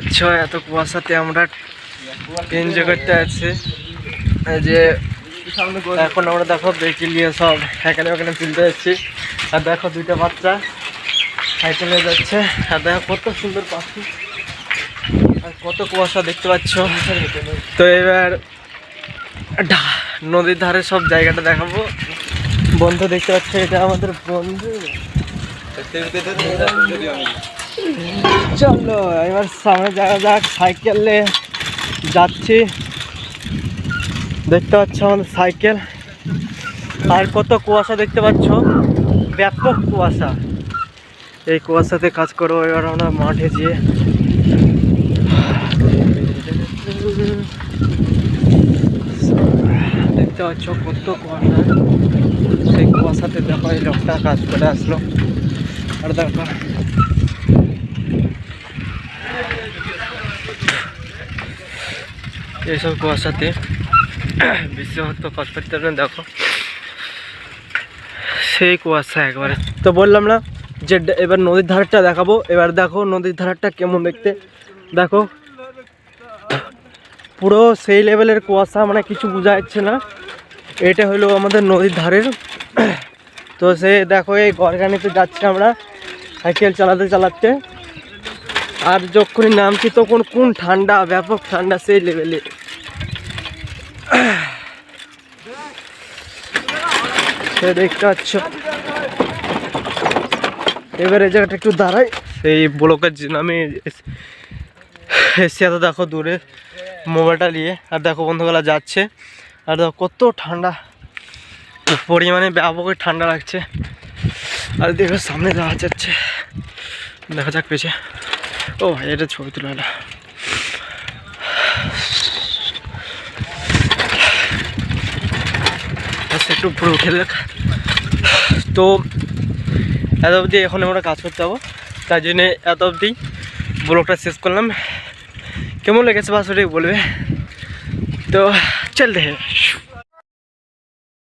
আচ্ছা এত কুয়াশাতে আমরা এনজয় করতে আছি। যে এখন আমরা দেখো বেঁচে নিয়ে সব এখানে ওখানে তুলতে যাচ্ছি। আর দেখো দুইটা বাচ্চা সাইকেলে যাচ্ছে। আর দেখো কত সুন্দর পাখি। আর কত কুয়াশা দেখতে পাচ্ছ। তো এবার নদীর ধারে সব জায়গাটা দেখাবো। বন্ধু দেখতে পাচ্ছ, এটা আমাদের বন্ধু। চলো, এবার সামনে যাওয়া যাক সাইকেলে যাচ্ছি। দেখতে পাচ্ছ আমাদের সাইকেল। আর কত কুয়াশা দেখতে পাচ্ছ? ব্যাপক কুয়াশা। এই কুয়াশাতে কাজ করব, এবার আমরা মাঠে যেয়ে দেখতে পাচ্ছ কত কুয়াশা। সেই কুয়াশাতে দেখো এই লোকটা কাজ করে আসলো। আর দেখো এইসব কুয়াশাতে বেশি হয়তো কাজ করতে দেখো। সেই কুয়াশা একবারে। তো বললাম না যে এবার নদীর ধারটা দেখাবো। এবার দেখো নদীর ধারটা কেমন দেখতে। দেখো, পুরো সেই লেভেলের কুয়াশা মানে কিছু বোঝা যাচ্ছে না। এটা হলো আমাদের নদীর ধারের। তো সে দেখো, এই গরগানিতে যাচ্ছি আমরা সাইকেল চালাতে চালাতে। আর যখনই নামছি তখন কোন ঠান্ডা, ব্যাপক ঠান্ডা সেই লেভেলে সে দেখতে পাচ্ছ। এবার এই জায়গাটা একটু দাঁড়াই। সেই ব্লকের আমি এস- এত দেখো দূরে মোবাইলটা নিয়ে। আর দেখো বন্ধুগুলা যাচ্ছে। আর দেখো কত ঠান্ডা। পরিমাণে ব্যাপক ঠান্ডা লাগছে। আর দেখো সামনে যাওয়া যাচ্ছে। দেখা যাক পেছে। ও এটা ছবি তুলে হলো আচ্ছা, একটু পুরো দেখ তো এত অবধি এখন আমরা কাজ করতে যাব। তার জন্যে এত অবধি ব্লগটা শেষ করলাম। কেমন লেগেছে বাস ওটাই বলবে? তো চলতে হ্যাঁ